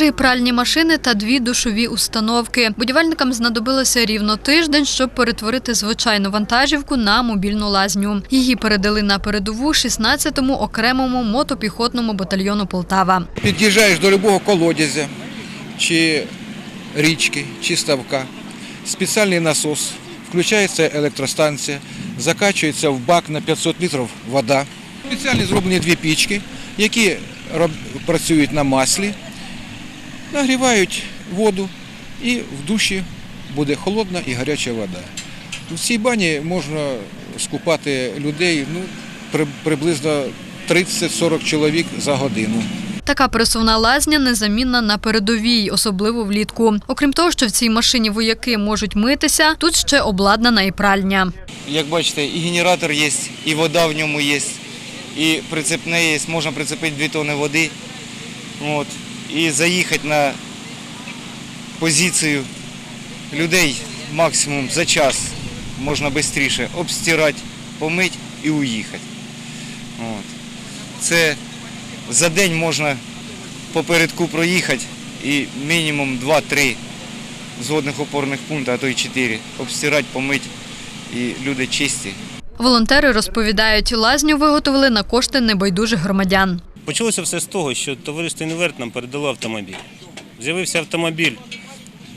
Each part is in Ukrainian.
три пральні машини та дві душові установки. Будівельникам знадобилося рівно тиждень, щоб перетворити звичайну вантажівку на мобільну лазню. Її передали на передову 16-му окремому мотопіхотному батальйону Полтава. Під'їжджаєш до любого колодязя, чи річки, чи ставка. Спеціальний насос, включається електростанція, закачується в бак на 500 літрів вода. Спеціально зроблені дві пічки, які працюють на маслі, нагрівають воду і в душі буде холодна і гаряча вода. В цій бані можна скупати людей ну, приблизно 30-40 чоловік за годину. Така пересувна лазня незамінна на передовій, особливо влітку. Окрім того, що в цій машині вояки можуть митися, тут ще обладнана і пральня. Як бачите, і генератор є, і вода в ньому є, і прицепне є, можна прицепити 2 тонни води. От, і заїхати на позицію людей максимум за час можна швидше обстирати, помити і уїхати. От. Це за день можна попередку проїхати і мінімум 2-3 згодних опорних пункти, а то й 4. Обстирати, помити і люди чисті. Волонтери розповідають, лазню виготовили на кошти небайдужих громадян. Почалося все з того, що товариство «Інверт» нам передало автомобіль. З'явився автомобіль.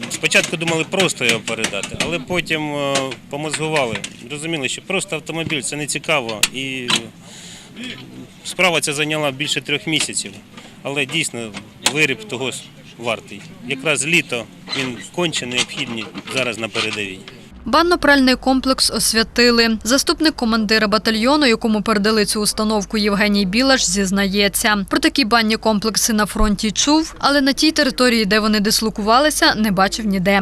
Спочатку думали просто його передати, але потім е, помозгували. Розуміли, що просто автомобіль це не цікаво. І справа ця зайняла більше трьох місяців. Але дійсно виріб того вартий. Якраз літо він конче необхідний зараз на передовій. Банно-пральний комплекс освятили. Заступник командира батальйону, якому передали цю установку Євгеній Білаш, зізнається. Про такі банні комплекси на фронті чув, але на тій території, де вони дислокувалися, не бачив ніде.